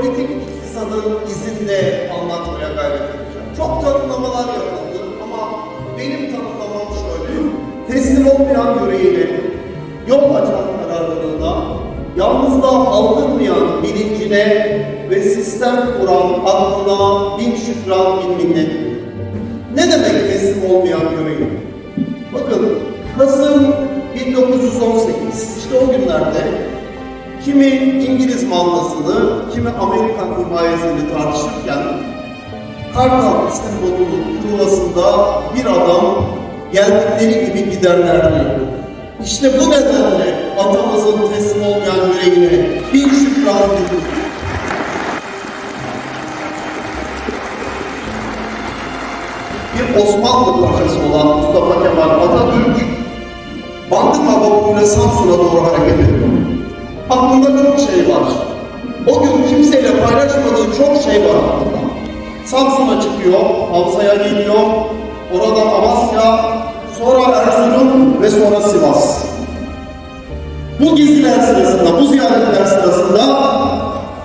politik iktisadın izinde anlatmaya gayret edeceğim. Çok tanımlamalar yapıldı ama benim tanımlamam şöyle. Teslim olmayan yüreğiyle yol açan kararlılığına, yalnızlığa aldırmayan bilincine ve sistem kuran aklına bin şükran bin minnet. Ne demek teslim olmayan yüreği? Bakın Kasım 1918 işte o günlerde kimi İngiliz mallısını, kimi Amerikan himayesini tartışırken Kartal İstanbul'un yuvasında bir adam geldikleri gibi giderler diyor. İşte bu nedenle atamızın teslim olmayan yüreğine bin şükran diliyoruz. bir Osmanlı paşası olan Mustafa Kemal Atatürk Bandırma vapuruyla Samsun'a doğru hareket ediyor. Aklında çok şey var. O gün kimseyle paylaşmadığı çok şey var aklında. Samsun'a çıkıyor, Havza'ya geliyor, oradan Amasya, sonra Erzurum ve sonra Sivas. Bu geziler sırasında, bu ziyaretler sırasında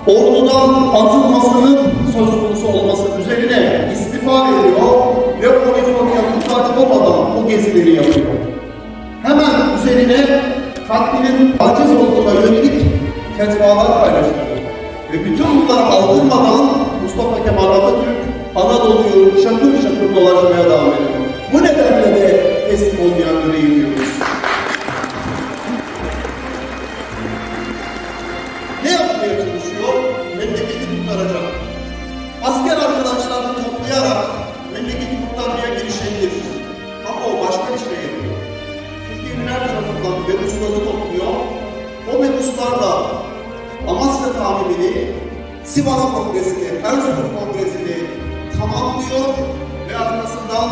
ordudan atılmasının söz konusu olması üzerine istifa ediyor ve Polifonya muhtaç olmadan bu gezileri yapıyor. Hemen üzerine katlinin aciz yönelik fetvalar paylaşıyor. Ve bütün bunları aldırmadan Mustafa Kemal Atatürk Anadolu'yu şakır şakır dolaşmaya devam ediyor. Bu nedenle de teslim olmayan yüreği diyoruz. Ne yapmaya çalışıyor? Memleketi kurtaracak. Talimini, Sivas Kongresi'ni, Erzurum Kongresi'ni tamamlıyor ve arkasından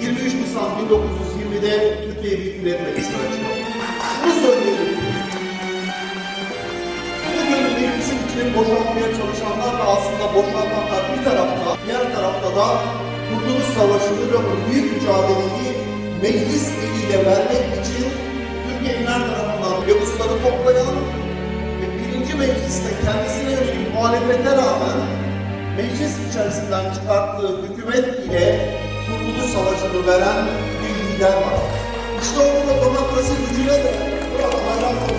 23 Nisan 1920'de Türkiye Büyük Millet Meclisi'ne açıyor. Şunu söylüyorum. Bugün meclisin içini boşaltmaya çalışanlar da aslında boşaltanlar bir tarafta, diğer tarafta da Kurtuluş Savaşı'nı ve bu büyük mücadeleyi meclis eliyle vermek için muhalefete rağmen meclis içerisinden çıkarttığı hükümet ile Kurtuluş Savaşı'nı veren bir lider var. İşte o demokrasi gücüne de burada